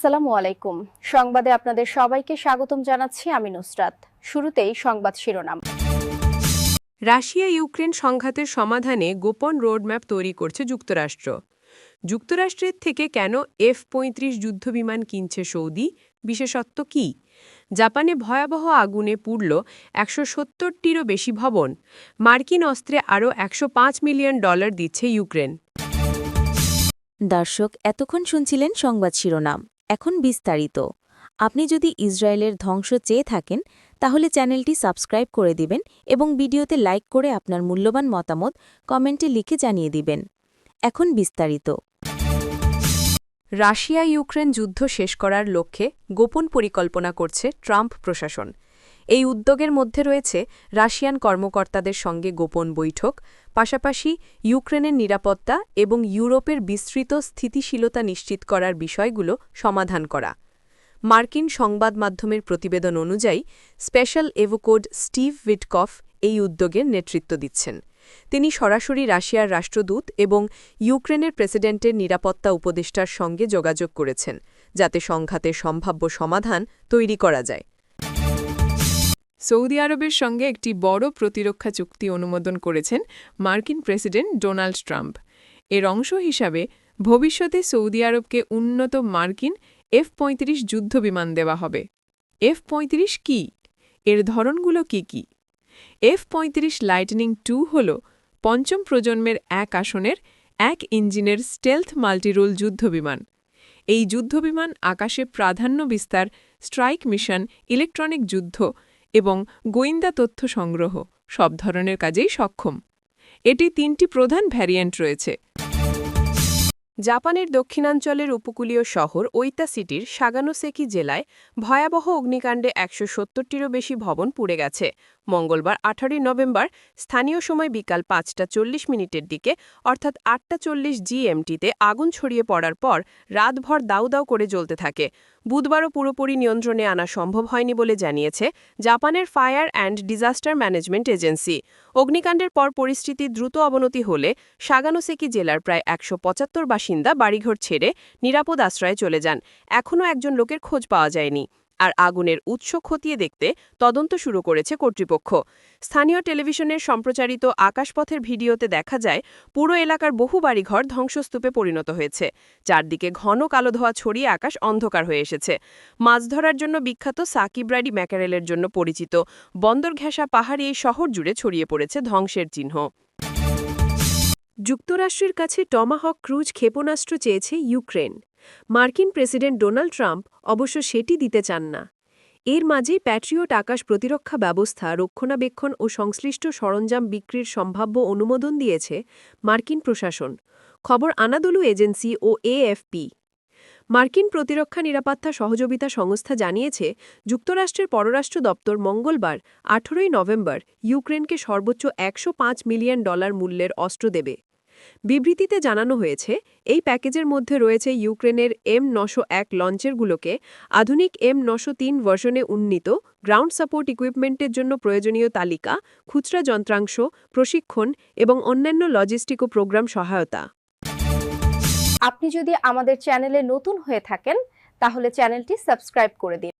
আসসালামু আলাইকুম। সংবাদে আপনাদের সবাইকে স্বাগতম জানাচ্ছি আমি নুসরাত। শুরুতেই সংবাদ শিরোনাম। রাশিয়া ইউক্রেন সংঘাতের সমাধানে গোপন রোডম্যাপ তৈরি করছে যুক্তরাষ্ট্র। যুক্তরাষ্ট্রের থেকে কেন এফ পঁয়ত্রিশ যুদ্ধবিমান কিনছে সৌদি? বিশেষত্ব কি? জাপানে ভয়াবহ আগুনে পুড়ল একশো সত্তরটিরও বেশি ভবন। মার্কিন অস্ত্রে আরও একশো পাঁচ মিলিয়ন ডলার দিচ্ছে ইউক্রেন। দর্শক এতক্ষণ শুনছিলেন সংবাদ শিরোনাম। এখন বিস্তারিত। আপনি যদি ইসরায়েলের ধ্বংস চেয়ে থাকেন, তাহলে চ্যানেলটি সাবস্ক্রাইব করে দিবেন এবং ভিডিওতে লাইক করে আপনার মূল্যবান মতামত কমেন্টে লিখে জানিয়ে দিবেন। এখন বিস্তারিত। রাশিয়া ইউক্রেন যুদ্ধ শেষ করার লক্ষ্যে গোপন পরিকল্পনা করছে ট্রাম্প প্রশাসন। এই উদ্যোগের মধ্যে রয়েছে রাশিয়ান কর্মকর্তাদের সঙ্গে গোপন বৈঠক, পাশাপাশি ইউক্রেনের নিরাপত্তা এবং ইউরোপের বিস্তৃত স্থিতিশীলতা নিশ্চিত করার বিষয়গুলো সমাধান করা। মার্কিন সংবাদ মাধ্যমের প্রতিবেদন অনুযায়ী, স্পেশাল এভোকোড স্টিভ উইটকফ এই উদ্যোগের নেতৃত্ব দিচ্ছেন। তিনি সরাসরি রাশিয়ার রাষ্ট্রদূত এবং ইউক্রেনের প্রেসিডেন্টের নিরাপত্তা উপদেষ্টার সঙ্গে যোগাযোগ করেছেন, যাতে সংঘাতের সম্ভাব্য সমাধান তৈরি করা যায়। সৌদি আরবের সঙ্গে একটি বড় প্রতিরক্ষা চুক্তি অনুমোদন করেছেন মার্কিন প্রেসিডেন্ট ডোনাল্ড ট্রাম্প। এর অংশ হিসাবে, ভবিষ্যতে সৌদি আরবকে উন্নত মার্কিন এফ পঁয়ত্রিশ যুদ্ধবিমান দেওয়া হবে। এফ পঁয়ত্রিশ কী? এর ধরনগুলো কি কি? এফ পঁয়ত্রিশ লাইটনিং টু হল পঞ্চম প্রজন্মের এক আসনের এক ইঞ্জিনের স্টেলথ মাল্টিরোল যুদ্ধবিমান। এই যুদ্ধবিমান আকাশে প্রাধান্য বিস্তার স্ট্রাইক মিশন ইলেকট্রনিক যুদ্ধ এবং গোয়েন্দা তথ্য সংগ্রহ, সব ধরনের কাজেই সক্ষম। এটি তিনটি প্রধান ভ্যারিয়েন্ট রয়েছে। জাপানের দক্ষিণাঞ্চলের উপকূলীয় শহর ওইতা সিটির সাগানোসেকি জেলায় ভয়াবহ অগ্নিকাণ্ডে একশো সত্তরটিরও বেশি ভবন পুড়ে গেছে। মঙ্গলবার, আঠারোই নভেম্বর, স্থানীয় সময় বিকাল পাঁচটা চল্লিশ মিনিটের দিকে, অর্থাৎ আটটা চল্লিশ জিএমটিতে আগুন ছড়িয়ে পড়ার পর রাতভর দাউ দাউ করে জ্বলতে থাকে। বুধবারও পুরোপুরি নিয়ন্ত্রণে আনা সম্ভব হয়নি বলে জানিয়েছে জাপানের fire and disaster management agency. অগ্নিকাণ্ডের পর পরিস্থিতি দ্রুত অবনতি হলে সাগানোসেকি জেলার প্রায় একশো পঁচাত্তর বাসিন্দা বাড়িঘর ছেড়ে নিরাপদ আশ্রয়ে চলে যান। এখনও একজন লোকের খোঁজ পাওয়া যায়নি। আর আগুনের উৎস খতিয়ে দেখতে তদন্ত শুরু করেছে কর্তৃপক্ষ। স্থানীয় টেলিভিশনের সম্প্রচারিত আকাশপথের ভিডিওতে দেখা যায়, পুরো এলাকার বহু বাড়িঘর ধ্বংসস্তূপে পরিণত হয়েছে। চারদিকে ঘন কালো ধোয়া ছড়িয়ে আকাশ অন্ধকার হয়ে এসেছে। মাছ ধরার জন্য বিখ্যাত সাকিব্রাডি ম্যাকারেলের জন্য পরিচিত বন্দর ঘেঁষা পাহাড়ি এই শহর জুড়ে ছড়িয়ে পড়েছে ধ্বংসের চিহ্ন। যুক্তরাষ্ট্রের কাছে টমাহক ক্রুজ ক্ষেপণাস্ত্র চেয়েছে ইউক্রেন। মার্কিন প্রেসিডেন্ট ডোনাল্ড ট্রাম্প অবশ্য সেটি দিতে চান না। এর মাঝে প্যাট্রিয়ট আকাশ প্রতিরক্ষা ব্যবস্থা, রক্ষণাবেক্ষণ ও সংশ্লিষ্ট সরঞ্জাম বিক্রির সম্ভাব্য অনুমোদন দিয়েছে মার্কিন প্রশাসন। খবর আনাদলু এজেন্সি ও এএফপি। মার্কিন প্রতিরক্ষা নিরাপত্তা সহযোগিতা সংস্থা জানিয়েছে, যুক্তরাষ্ট্রের পররাষ্ট্র দপ্তর মঙ্গলবার, আঠেরোই নভেম্বর, ইউক্রেনকে সর্বোচ্চ একশো পাঁচ মিলিয়ন ডলার মূল্যের অস্ত্র দেবে। বিবৃতিতে জানানো হয়েছে, এই প্যাকেজের মধ্যে রয়েছে ইউক্রেনের এম নশো এক লঞ্চেরগুলোকে আধুনিক এম নশো তিন ভার্সনে উন্নীত, গ্রাউন্ড সাপোর্ট ইকুইপমেন্টের জন্য প্রয়োজনীয় তালিকা, খুচরা যন্ত্রাংশ, প্রশিক্ষণ এবং অন্যান্য লজিস্টিক ও প্রোগ্রাম সহায়তা। আপনি যদি আমাদের চ্যানেলে নতুন হয়ে থাকেন, তাহলে চ্যানেলটি সাবস্ক্রাইব করে দিন।